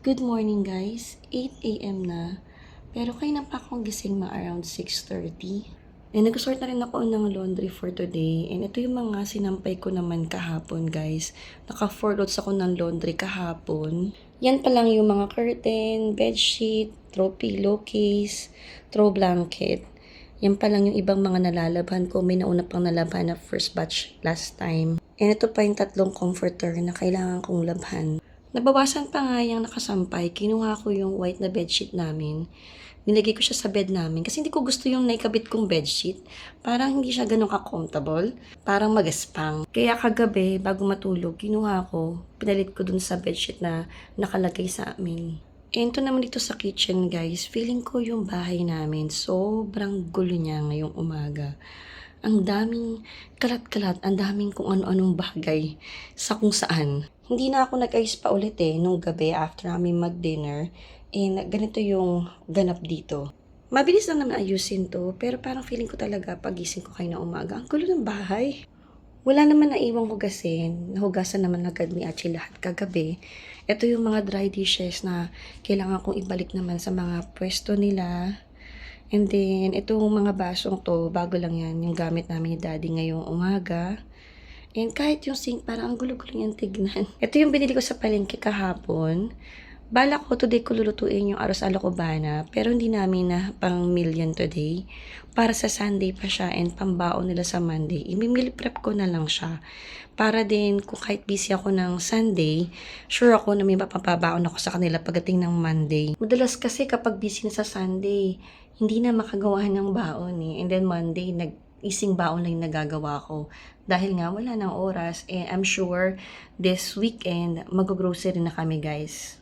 Good morning guys, 8am na. Pero kayo na pa akong gising ma around 6.30. And nag-sort na rin ako ng laundry for today. And ito yung mga sinampay ko naman kahapon guys. Naka-4 loads ako ng laundry kahapon. Yan pa lang yung mga curtain, bedsheet, throw pillowcase, throw blanket. Yan pa lang yung ibang mga nalalabhan ko. May nauna pang nalaban na first batch last time. And ito pa yung tatlong comforter na kailangan kong labhan. Nabawasan pa nga yung nakasampay. Kinuha ko yung white na bedsheet namin. Nilagay ko siya sa bed namin kasi hindi ko gusto yung naikabit kong bedsheet. Parang hindi siya ganun ka-comfortable. Parang magaspang. Kaya kagabi, bago matulog, kinuha ko, pinalit ko dun sa bedsheet na nakalagay sa amin. Ito naman dito sa kitchen, guys. Feeling ko yung bahay namin. Sobrang gulo niya ngayong umaga. Ang daming kalat-kalat, ang daming kung ano-anong bagay sa kung saan. Hindi na ako nag-ayos pa ulit eh, nung gabi after namin mag-dinner. And ganito yung ganap dito. Mabilis lang naman ayusin to, pero parang feeling ko talaga pagising ko kayo na umaga, ang gulo ng bahay. Wala naman naiwang hugasin. Nahugasan naman agad ni Achi lahat kagabi. Ito yung mga dry dishes na kailangan kong ibalik naman sa mga pwesto nila. And then, itong mga basong to, bago lang yan, yung gamit namin ni Daddy ngayong umaga. And kahit yung sink, parang ang gulo-gulo niyang tignan. Ito yung binili ko sa palengke kahapon. Bala ko today ko lulutuin yung aros alocobana, pero hindi namin na pang million today. Para sa Sunday pa siya and pambaon nila sa Monday. Imimili prep ko na lang siya. Para din kung kahit busy ako ng Sunday, sure ako na may mapapabaon ako sa kanila pagdating ng Monday. Madalas kasi kapag busy na sa Sunday, hindi na makagawa ng baon eh. And then Monday, nag ising baon lang nagagawa ko. Dahil nga wala ng oras, eh I'm sure this weekend, mag-grocery na kami guys.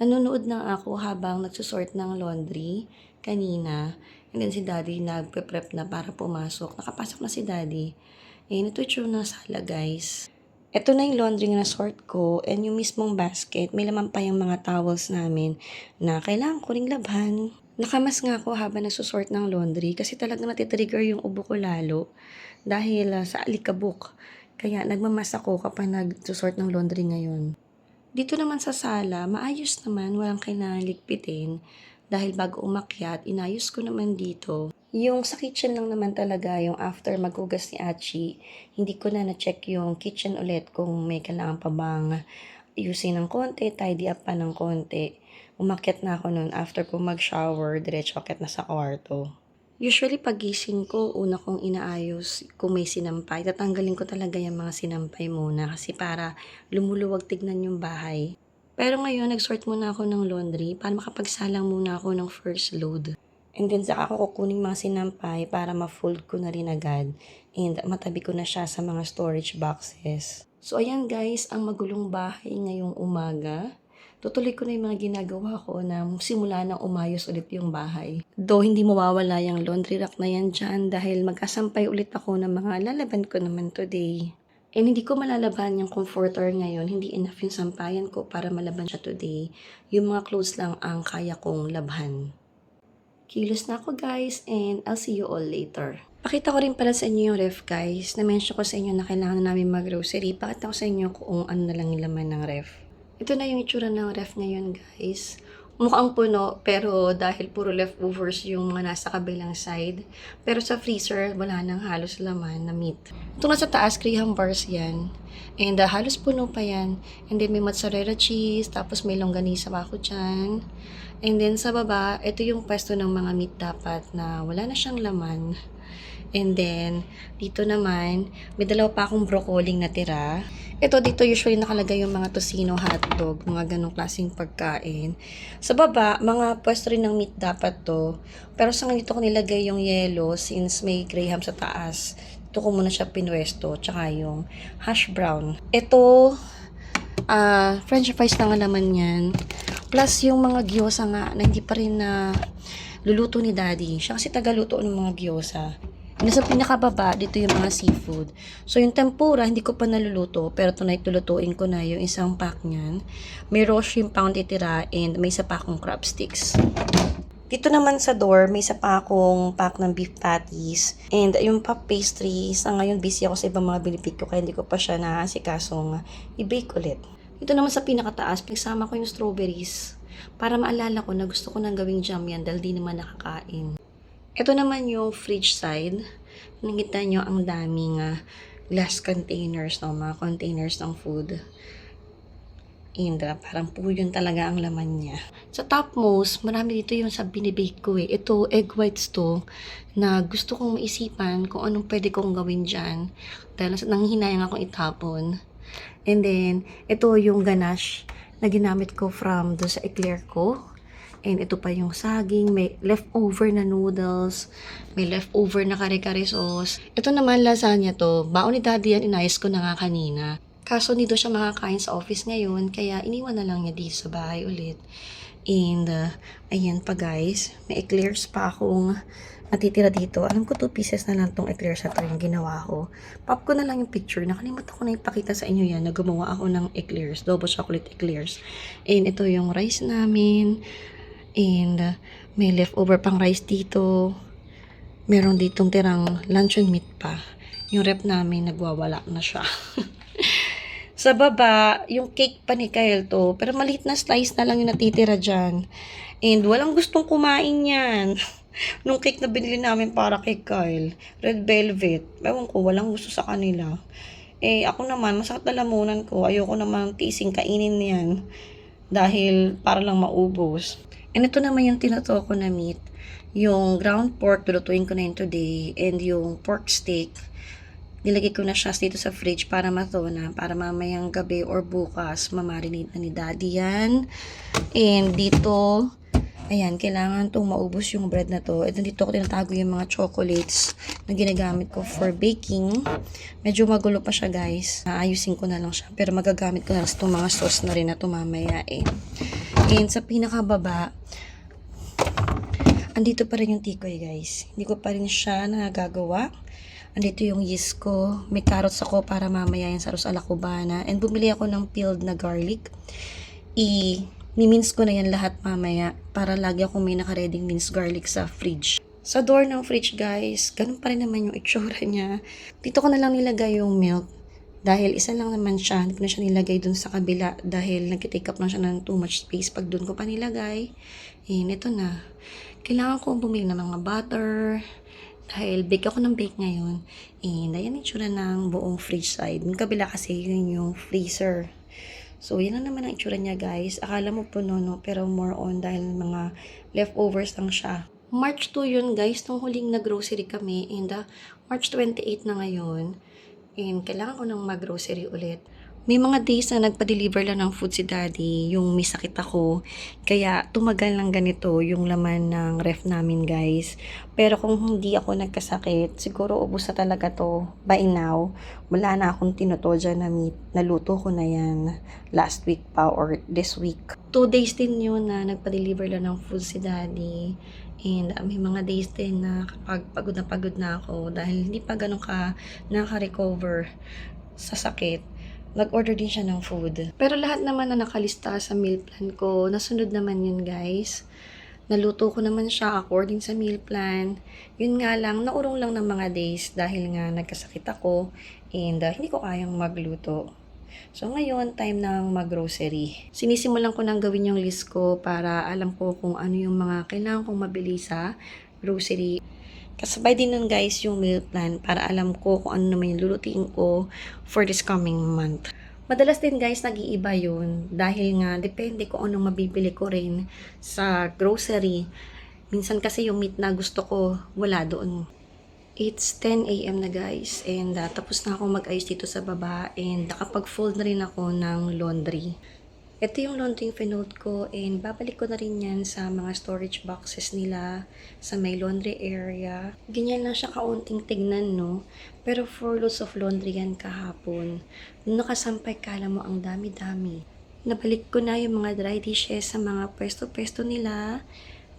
Nanonood na ako habang nagsusort ng laundry kanina. And then si daddy nagpe-prep na para pumasok. Nakapasok na si daddy. Eh, ito yung na sala guys. Ito na yung laundry na sort ko and yung mismong basket, may laman pa yung mga towels namin na kailangan ko ring labhan. Nakamas nga ako habang nagsusort ng laundry kasi talaga natitrigger yung ubo ko lalo dahil ah, sa alikabok. Kaya nagmamas ako kapag nagsusort ng laundry ngayon. Dito naman sa sala, maayos naman, walang kailangan ligpitin. Dahil bago umakyat, inayos ko naman dito. Yung sa kitchen lang naman talaga, yung after maghugas ni Achi, hindi ko na na-check yung kitchen ulit kung may kailangan pa bang ayusin ng konti, tidy up pa ng konti. Umakyat na ako noon after ko mag-shower, diretso akyat na sa kwarto. Usually, pagising ko, una kong inaayos kung may sinampay. Tatanggalin ko talaga yung mga sinampay muna kasi para lumuluwag tignan yung bahay. Pero ngayon, nag-sort muna ako ng laundry para makapagsalang muna ako ng first load. And then, saka ako kukunin mga sinampay para ma-fold ko na rin agad. And matabi ko na siya sa mga storage boxes. So, ayan guys, ang magulong bahay ngayong umaga tutuloy ko na yung mga ginagawa ko na simula nang umayos ulit yung bahay. Though hindi mawawala yung laundry rack na yan dyan dahil magkasampay ulit ako ng mga lalaban ko naman today. And hindi ko malalaban yung comforter ngayon, hindi enough yung sampayan ko para malaban siya today. Yung mga clothes lang ang kaya kong labhan. Kilos na ako guys and I'll see you all later. Pakita ko rin pala sa inyo yung ref guys. Na-mention ko sa inyo na kailangan na namin mag-grocery. Pakita ko sa inyo kung ano na lang yung laman ng ref. Ito na yung itsura ng ref ngayon, guys. Mukhang puno, pero dahil puro leftovers yung mga nasa kabilang side. Pero sa freezer, wala nang halos laman na meat. Ito nga sa taas, Graham bars yan. And uh, halos puno pa yan. And then may mozzarella cheese, tapos may longganisa pa ako dyan. And then sa baba, ito yung pwesto ng mga meat dapat na wala na siyang laman. And then, dito naman, may dalawa pa akong broccoli natira. Ito dito usually nakalagay yung mga tocino hotdog, mga ganong klaseng pagkain. Sa baba, mga pwesto rin ng meat dapat to. Pero sa ganito ko nilagay yung yellow since may graham sa taas. Ito ko muna siya pinwesto, tsaka yung hash brown. Ito, ah french fries na nga naman yan. Plus yung mga gyoza nga na hindi pa rin na luluto ni daddy. Siya kasi tagaluto ng mga gyoza. Nasa pinakababa, dito yung mga seafood. So, yung tempura, hindi ko pa naluluto. Pero tonight, lulutuin ko na yung isang pack niyan. May raw shrimp pound itira and may isa pa akong crab sticks. Dito naman sa door, may isa pa akong pack ng beef patties. And yung puff pastries, sa ngayon busy ako sa ibang mga binipig ko kaya hindi ko pa siya naasikasong i-bake ulit. Ito naman sa pinakataas, pinagsama ko yung strawberries. Para maalala ko na gusto ko nang gawing jam yan dahil di naman nakakain. Ito naman yung fridge side. Nakita nyo ang daming ah, glass containers, no? mga containers ng food. And ah, parang po yun talaga ang laman niya. Sa topmost, marami dito yung sa binibake ko eh. Ito, egg whites to, na gusto kong maisipan kung anong pwede kong gawin dyan. Dahil nanghihinayang akong itapon. And then, ito yung ganache na ginamit ko from do sa eclair ko. And ito pa yung saging, may leftover na noodles, may leftover na kare-kare sauce. Ito naman lasagna to. Baon ni daddy yan, inayos ko na nga kanina. Kaso dito siya makakain sa office ngayon, kaya iniwan na lang niya dito sa bahay ulit. And, uh, ayan pa guys, may eclairs pa akong natitira dito. Alam ko 2 pieces na lang tong eclairs na to yung ginawa ko. Pop ko na lang yung picture. Nakalimutan ko na ipakita sa inyo yan na gumawa ako ng eclairs, double chocolate eclairs. And ito yung rice namin. And uh, may leftover pang rice dito. Meron ditong tirang luncheon meat pa. Yung rep namin nagwawala na siya. Sa baba, yung cake pa ni Kyle to. Pero maliit na slice na lang yung natitira dyan. And walang gustong kumain yan. Nung cake na binili namin para kay Kyle. Red velvet. Ewan ko, walang gusto sa kanila. Eh, ako naman, masakit na lamunan ko. Ayoko naman tising kainin yan. Dahil para lang maubos. And ito naman yung tinato ko na meat. Yung ground pork, lulutuin ko na yun today. And yung pork steak, nilagay ko na siya dito sa fridge para matuna, para mamayang gabi or bukas, mamarinate na ni daddy yan. And dito, ayan, kailangan itong maubos yung bread na to. At dito ko tinatago yung mga chocolates na ginagamit ko for baking. Medyo magulo pa siya guys. Aayusin ko na lang siya. Pero magagamit ko na lang itong mga sauce na rin na ito mamaya eh. And sa pinakababa, andito pa rin yung tikoy guys. Hindi ko pa rin siya nagagawa. Andito yung yeast ko. May carrots ako para mamaya yan sa arroz ala cubana. And bumili ako ng peeled na garlic. I mince ko na yan lahat mamaya para lagi akong may nakareding minced garlic sa fridge. Sa door ng fridge guys, ganun pa rin naman yung itsura niya. Dito ko na lang nilagay yung milk. Dahil isa lang naman siya, hindi ko na siya nilagay dun sa kabila dahil nag-take up lang siya ng too much space pag dun ko pa nilagay. Eh, ito na. Kailangan ko bumili ng mga butter, dahil bake ako ng bake ngayon. And ayan yung itsura ng buong fridge side. Yung kabila kasi yun yung freezer. So, yan lang naman ang itsura niya guys. Akala mo puno no, pero more on dahil mga leftovers lang siya. March 2 yun guys, nung huling na-grocery kami. And uh, March 28 na ngayon. And kailangan ko nang mag-grocery ulit. May mga days na nagpa-deliver lang ng food si daddy, yung may sakit ako. Kaya tumagal lang ganito yung laman ng ref namin guys. Pero kung hindi ako nagkasakit, siguro ubos na talaga to by now. Wala na akong tinuto dyan na meat. Naluto ko na yan last week pa or this week. Two days din yun na nagpa-deliver lang ng food si daddy. And uh, may mga days din na kapag pagod na pagod na ako dahil hindi pa ganun ka naka-recover sa sakit nag-order din siya ng food. Pero lahat naman na nakalista sa meal plan ko, nasunod naman yun guys. Naluto ko naman siya according sa meal plan. Yun nga lang, naurong lang ng mga days dahil nga nagkasakit ako and uh, hindi ko kayang magluto. So ngayon, time ng mag-grocery. Sinisimulan ko nang gawin yung list ko para alam ko kung ano yung mga kailangan kong mabili sa grocery. Kasabay din nun guys yung meal plan para alam ko kung ano naman yung lulutuin ko for this coming month. Madalas din guys nag-iiba yun dahil nga depende kung anong mabibili ko rin sa grocery. Minsan kasi yung meat na gusto ko wala doon. It's 10 a.m. na guys and uh, tapos na ako mag-ayos dito sa baba and nakapag-fold na rin ako ng laundry. Ito yung laundry finold ko and babalik ko na rin yan sa mga storage boxes nila sa may laundry area. Ganyan lang siya kaunting tignan, no? Pero for loads of laundry yan kahapon. Nung nakasampay kala mo ang dami-dami. Nabalik ko na yung mga dry dishes sa mga pwesto-pwesto nila.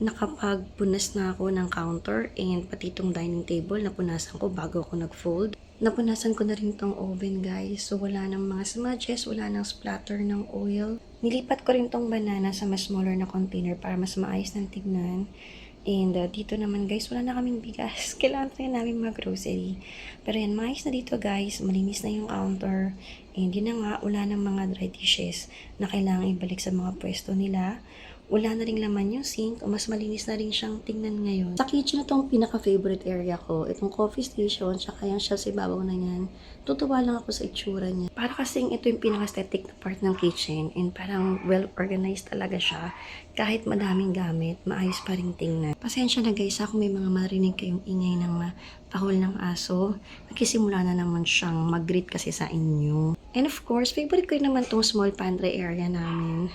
Nakapagpunas na ako ng counter and pati itong dining table napunasan ko bago ako nag-fold. Napunasan ko na rin tong oven guys. So wala nang mga smudges, wala nang splatter ng oil. Nilipat ko rin tong banana sa mas smaller na container para mas maayos ng tignan. And uh, dito naman guys, wala na kaming bigas. Kailangan tayo namin mag-grocery. Pero yan, maayos na dito guys. Malinis na yung counter. And yun na nga, wala ng mga dry dishes na kailangan ibalik sa mga pwesto nila. Wala na rin laman yung sink. O mas malinis na rin siyang tingnan ngayon. Sa kitchen na itong pinaka-favorite area ko. Itong coffee station, tsaka yung shelf sa ibabaw na yan. Tutuwa lang ako sa itsura niya. Para kasing ito yung pinaka-aesthetic na part ng kitchen. And parang well-organized talaga siya. Kahit madaming gamit, maayos pa rin tingnan. Pasensya na guys, ako may mga marinig kayong ingay ng tahol ng aso. Nagkisimula na naman siyang mag-greet kasi sa inyo. And of course, favorite ko naman tong small pantry area namin.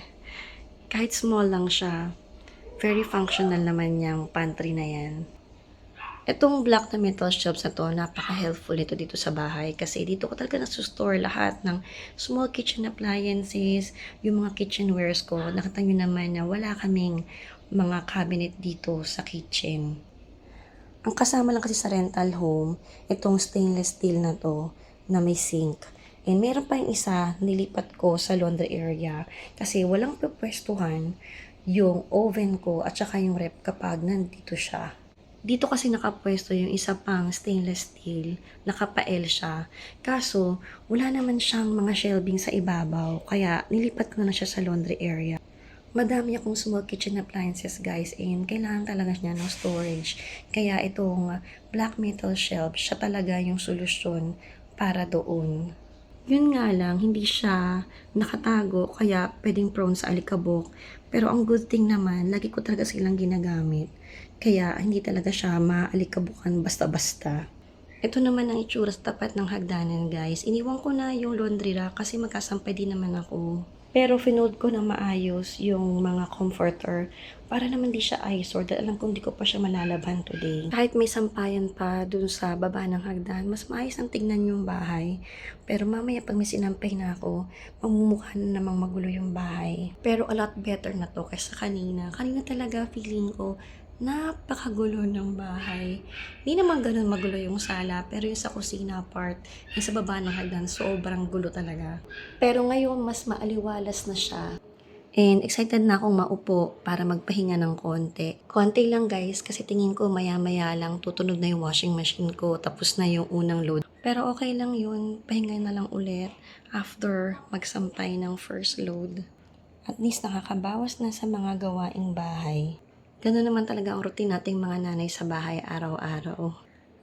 Kahit small lang siya, very functional naman yung pantry na yan. Itong black na metal shelves na to, napaka-helpful ito dito sa bahay kasi dito ko talaga nasustore lahat ng small kitchen appliances, yung mga kitchenwares ko. Nakita nyo naman na wala kaming mga cabinet dito sa kitchen. Ang kasama lang kasi sa rental home, itong stainless steel na to na may sink. And meron pa yung isa, nilipat ko sa laundry area kasi walang pupwestuhan yung oven ko at saka yung rep kapag nandito siya. Dito kasi nakapwesto yung isa pang stainless steel, nakapael siya. Kaso, wala naman siyang mga shelving sa ibabaw, kaya nilipat ko na siya sa laundry area. Madami akong small kitchen appliances guys and kailangan talaga niya ng storage. Kaya itong black metal shelf, siya talaga yung solusyon para doon. Yun nga lang, hindi siya nakatago kaya pwedeng prone sa alikabok. Pero ang good thing naman, lagi ko talaga silang ginagamit. Kaya hindi talaga siya maalikabukan basta-basta. Ito naman ang itsura tapat ng hagdanan guys. Iniwan ko na yung laundry rack kasi magkasampay din naman ako. Pero finold ko na maayos yung mga comforter para naman di siya eyesore dahil alam kong di ko pa siya malalaban today. Kahit may sampayan pa dun sa baba ng hagdan, mas maayos ang tignan yung bahay. Pero mamaya pag may sinampay na ako, magmumukha na namang magulo yung bahay. Pero a lot better na to kaysa kanina. Kanina talaga feeling ko napakagulo ng bahay. Hindi naman ganun magulo yung sala, pero yung sa kusina part, yung sa baba ng hagdan, sobrang gulo talaga. Pero ngayon, mas maaliwalas na siya. And excited na akong maupo para magpahinga ng konti. Konti lang guys, kasi tingin ko maya-maya lang tutunog na yung washing machine ko, tapos na yung unang load. Pero okay lang yun, pahinga na lang ulit after magsampay ng first load. At least nakakabawas na sa mga gawaing bahay. Ganun naman talaga ang routine nating mga nanay sa bahay araw-araw.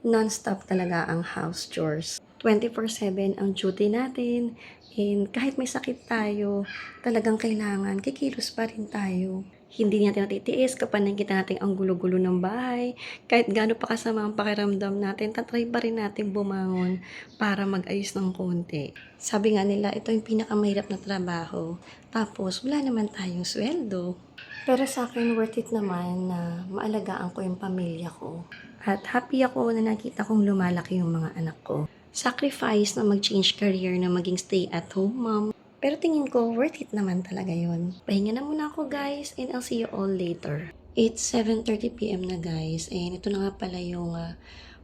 Non-stop talaga ang house chores. 24-7 ang duty natin. And kahit may sakit tayo, talagang kailangan, kikilos pa rin tayo. Hindi natin natitiis kapag nakikita natin ang gulo-gulo ng bahay. Kahit gaano pa kasama ang pakiramdam natin, tatry pa rin natin bumangon para mag-ayos ng konti. Sabi nga nila, ito yung pinakamahirap na trabaho. Tapos, wala naman tayong sweldo. Pero sa akin, worth it naman na maalagaan ko yung pamilya ko. At happy ako na nakita kong lumalaki yung mga anak ko. Sacrifice na mag-change career na maging stay-at-home mom. Pero tingin ko, worth it naman talaga yon. Pahinga na muna ako guys and I'll see you all later. It's 7.30pm na guys and ito na nga pala yung ah,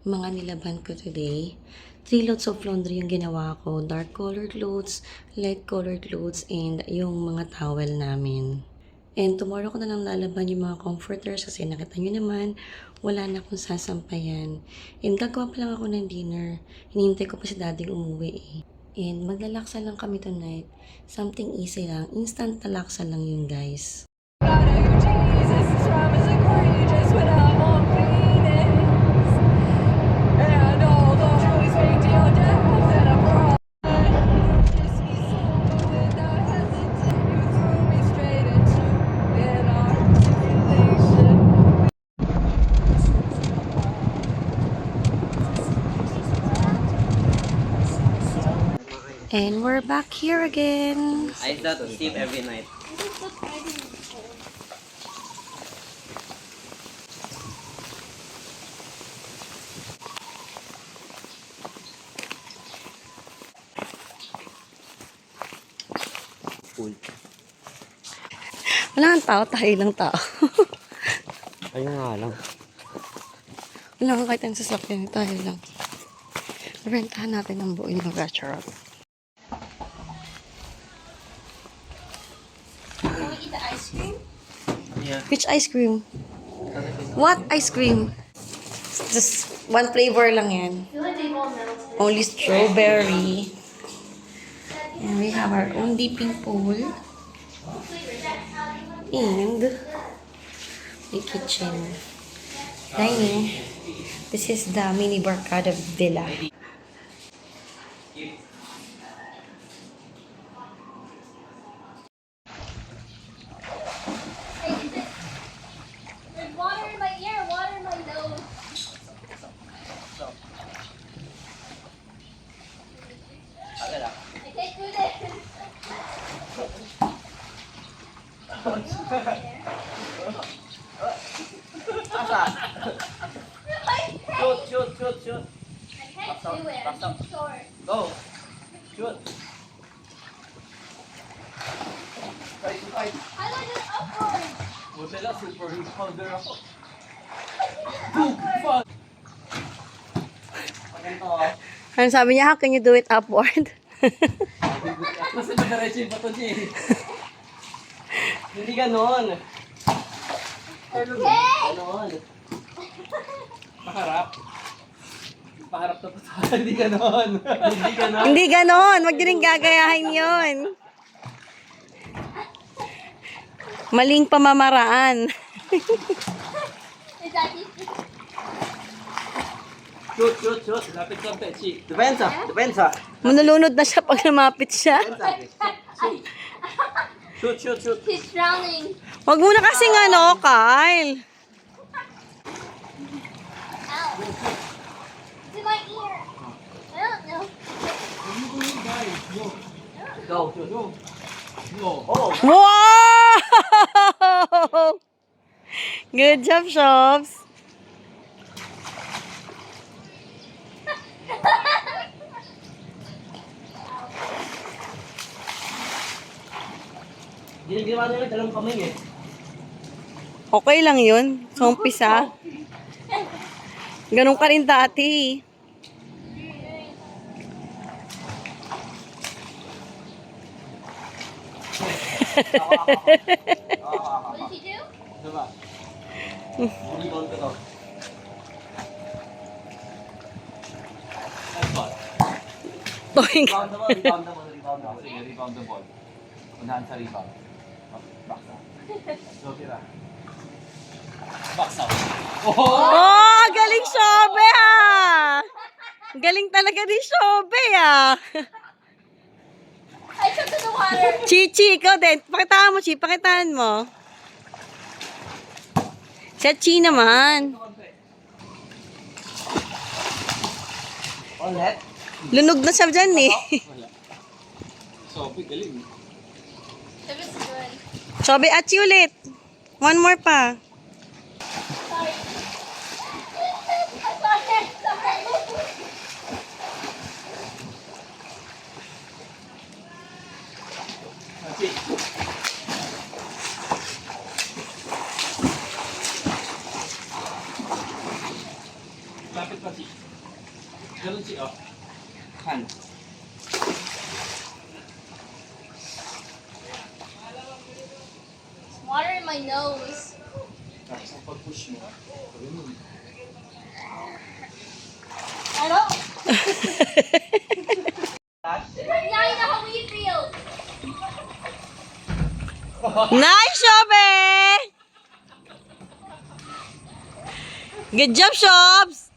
mga nilaban ko today. Three loads of laundry yung ginawa ko. Dark colored loads, light colored loads, and yung mga towel namin. And tomorrow ko na lang lalaban yung mga comforters kasi nakita nyo naman, wala na akong sasampayan. And gagawa pa lang ako ng dinner. Hinihintay ko pa si daddy umuwi eh. And maglalaksa lang kami tonight. Something easy lang. Instant talaksa lang yun guys. God, And we're back here again. I used to sleep every night. Full. Wala kang tao, tayo lang tao. Ayun nga lang. Wala kang kahit ang sasakyan, tayo lang. Rentahan natin ang buo yung restaurant. Which ice cream? What ice cream? Just one flavor lang yan. Only strawberry. And we have our own dipping pool. And the kitchen. Dining. This is the mini barcada villa. There's water in my ear, water in my nose. I can't do this. Shoot, shoot, shoot, shoot. I can't do it. I'm too short. Go. Shoot. I like it upward. Buti lang, super rebounder ako. Maganda ah. Ano sabi niya, how can you do it upward? Kasi madiretso yung bato niya eh. Hindi ganon. Ganon. Paharap. Paharap na bato. Hindi ganon. Hindi ganon. Hindi ganon. Huwag niyo rin gagayahin yon. Maling pamamaraan. Is that easy? Shoot, shoot, shoot. Lapit lang, Pechi. Depensa, depensa. Manulunod na siya pag lumapit siya. Shoot, shoot, shoot. He's drowning. Huwag mo na kasing ano, Kyle. Ow. It's in my ear. I don't know. Go, shoot. Go. Oh, Wow! Good job, Shops. Ginagawa nila dalawang kamay eh. Okay lang yun. Sa umpisa. Ganun ka rin dati. What did he do? Diba? Rebound ko Toing. Rebound the ball, rebound the ball, rebound the ball. Sige, rebound the ball. Unahan sa rebound. Box out. So, tira. Out. Oh! Oh, galing Shobe ah! Galing talaga ni Shobe ah. I took to the water. Chichi, ikaw din. Pakitaan mo, Chi. Pakitaan mo. Sa Chi naman. Ulit. Lunog na siya dyan eh. Galing. This is good. Shobe, Achi ulit. One more pa. Sorry. Sorry. Sorry. That's it. Lapit pa si. Ganun si, oh. Hand. Water in my nose. Tapos ang pag-push mo, ganun. I don't. Now you know how we feel. Nice, Shobe! Good job, Shops!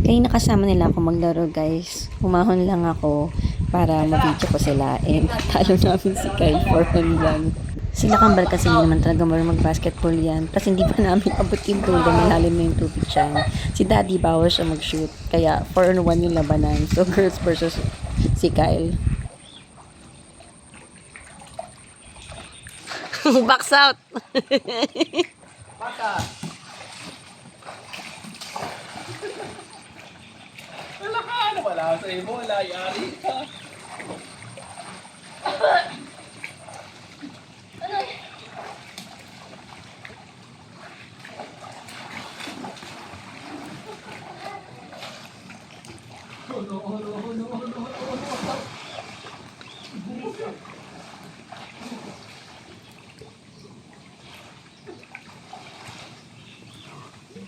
Kaya nakasama nila ako maglaro, guys. Humahon lang ako para ma-video ko sila and talo namin si Kyle for one lang. Sila kambal kasi hindi naman talaga marunong mag-basketball yan. Tapos hindi pa namin abot yung dahil malalim na yung tubig dyan. Si Daddy bawal siya mag-shoot. Kaya 4 on 1 yung labanan. So girls versus si Kyle. Box out! Paka! Wala ka, ano wala sa Ebola, yari ka. Ano?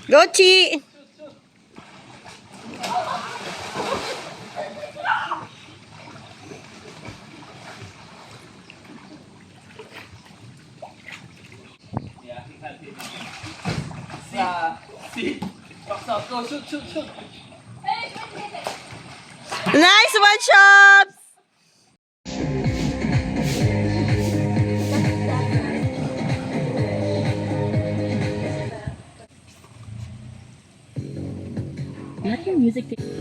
Gochi! Box out, go, shoot, shoot, shoot. Nice one shot! Fish ka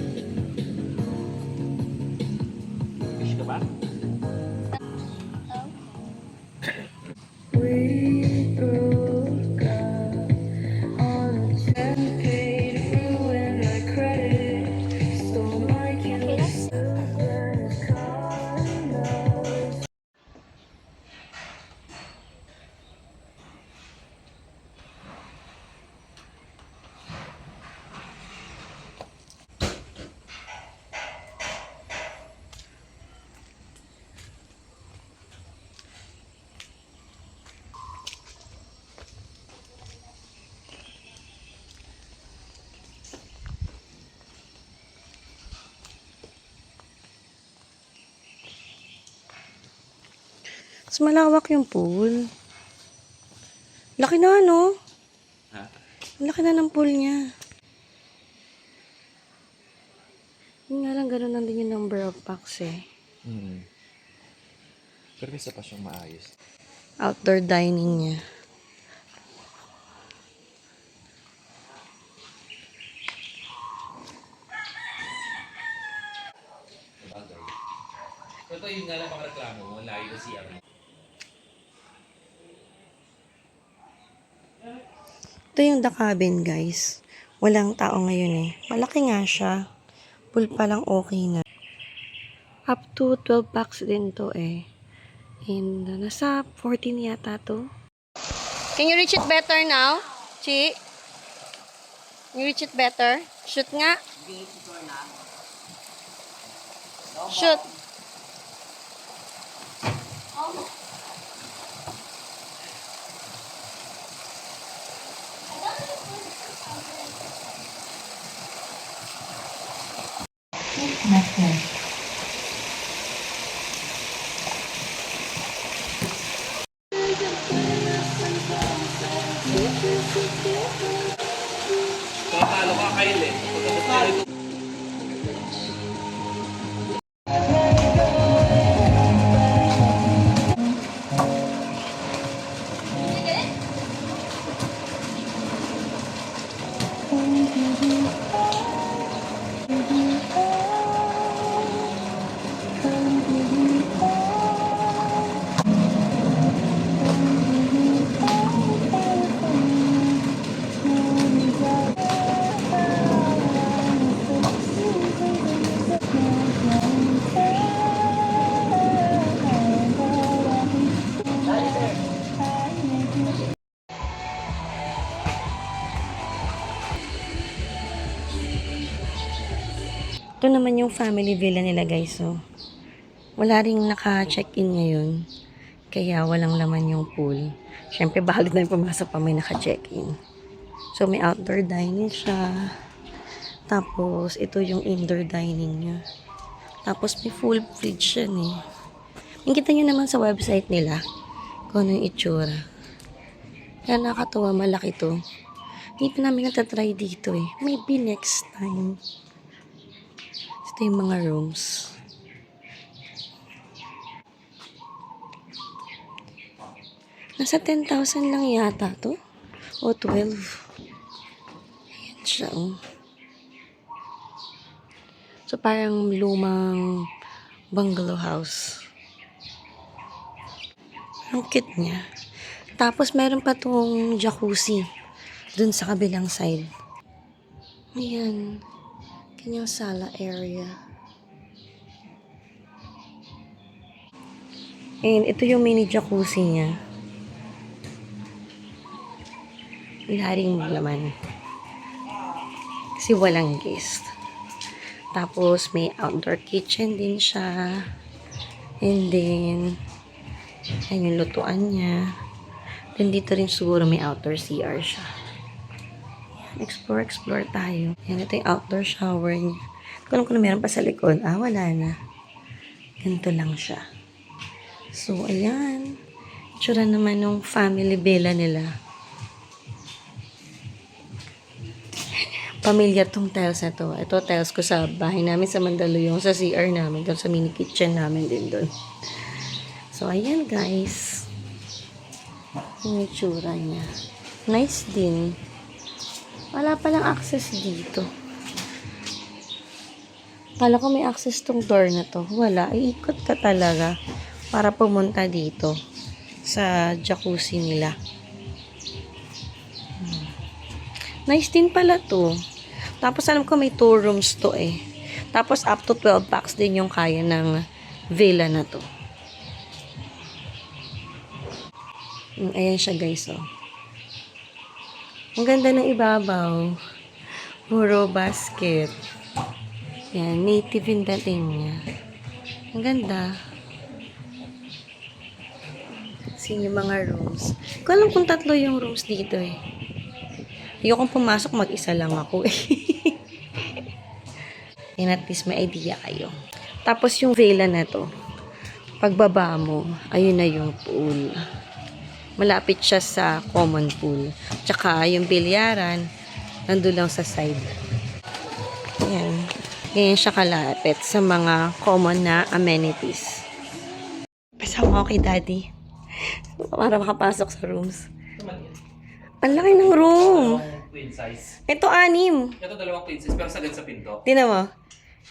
Mas malawak yung pool. Laki na, no? Ha? Laki na ng pool niya. Yun nga lang, ganun lang din yung number of packs eh. Mm. Pero may isa pa siyang maayos. Outdoor dining niya. Ito yung nga lang pang reklamo mo, layo na CR Ito yung the cabin, guys. Walang tao ngayon eh. Malaki nga siya. Pool pa lang okay na. Up to 12 packs din to eh. And uh, nasa 14 yata to. Can you reach it better now? Chi? Can you reach it better? Shoot nga. Shoot. Talo ka, Kyle eh. Naman yung family villa nila guys. So, wala ring naka-check-in ngayon. Kaya walang laman yung pool. Siyempre, bahalit na pumasok pa may naka-check-in. So, may outdoor dining siya. Tapos, ito yung indoor dining niya. Tapos, may full fridge yan eh. Nakita nyo naman sa website nila kung ano yung itsura. Kaya nakakatuwa, malaki to. Hindi pa namin natatry dito eh. Maybe next time. Ito yung mga rooms. Nasa 10,000 lang yata to. O 12. Ayan siya, oh. So, parang lumang bungalow house. Ang cute niya. Tapos, meron pa tong jacuzzi dun sa kabilang side. Ayan. Kanyang sala area. And ito yung mini jacuzzi niya. Wala ring laman. Kasi walang guest. Tapos may outdoor kitchen din siya. And then, ayan yung lutuan niya. Then dito rin siguro may outdoor CR siya. Explore, explore tayo. Yan, ito yung outdoor shower niya. Alam kung meron pa sa likod. Ah, wala na. Ganito lang siya. So, ayan. Tsura naman ng family villa nila. Pamilyar tong tiles na to. Ito tiles ko sa bahay namin sa Mandaluyong, sa CR namin, doon sa mini kitchen namin din doon. So, ayan guys. Yung itsura niya. Nice din. Wala palang access dito. Kala ko may access tong door na to. Wala. Iikot ka talaga para pumunta dito sa jacuzzi nila. Hmm. Nice din pala to. Tapos alam ko may two rooms to eh. Tapos up to 12 packs din yung kaya ng villa na to. Mm, Ayan siya guys oh. Ang ganda ng ibabaw. Puro basket. Yan, native yung dating niya. Ang ganda. Kasi yung mga rooms. Ko alam kung tatlo yung rooms dito eh. Ayokong pumasok, mag-isa lang ako eh. And at least may idea kayo. Tapos yung villa na to, pagbaba mo, ayun na yung pool. Malapit siya sa common pool. Tsaka yung bilyaran, nandun lang sa side. Ayan. Ganyan siya kalapit sa mga common na amenities. Pasama ako kay daddy. Para makapasok sa rooms. Ang laki ng room. Queen size. Ito anim. Ito dalawang queen size, pero sagad sa pinto. Tingnan mo.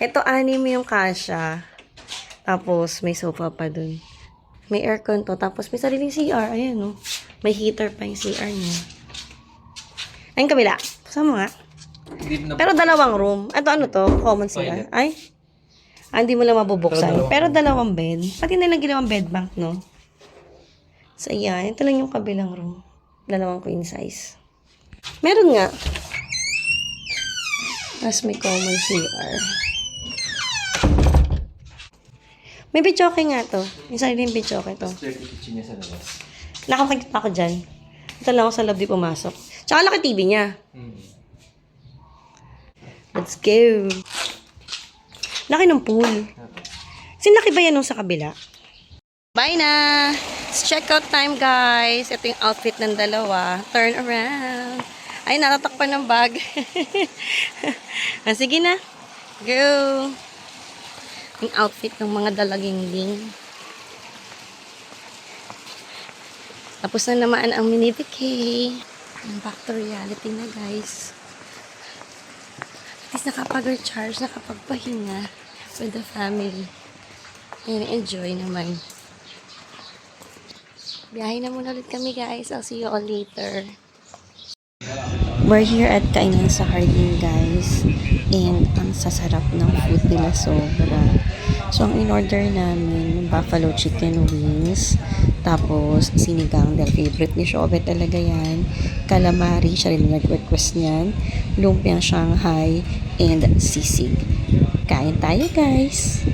Ito anim yung kasha. Tapos may sofa pa dun. May aircon to. Tapos may sariling CR. Ayan no. May heater pa yung CR niya. Ayun kabila. Sama nga. Pero dalawang room. Ito ano to? Common CR. Ay. Ah, hindi mo lang mabubuksan. Pero Pero dalawang dalawang, bed. Pati na lang ginawang bed bank, no? So, ayan. Ito lang yung kabilang room. Dalawang queen size. Meron nga. Tapos may common CR. May bitchoke nga to. May sariling bitchoke to. Dirty kitchen niya sa labas. Ako dyan. Ito lang ako sa lobby pumasok. Tsaka laki TV niya. Hmm. Let's go. Laki ng pool. Sinlaki ba yan nung sa kabila? Bye na! It's checkout time, guys. Ito yung outfit ng dalawa. Turn around. Ay, natatakpan ng bag. ah, sige na. Go! Yung outfit ng mga dalagingling. Tapos na naman ang mini vacay. Back to reality na, guys. At least nakapag-recharge, nakapagpahinga with the family. And enjoy naman. Biyahe na muna ulit kami guys. I'll see you all later. We're here at Kainan sa Hardin guys. And ang sasarap ng food nila sobra. So ang in-order namin, buffalo chicken wings. Tapos sinigang dahil favorite ni Shobe talaga yan. Calamari, siya rin nag-request niyan. Lumpiang Shanghai and sisig. Kain tayo guys!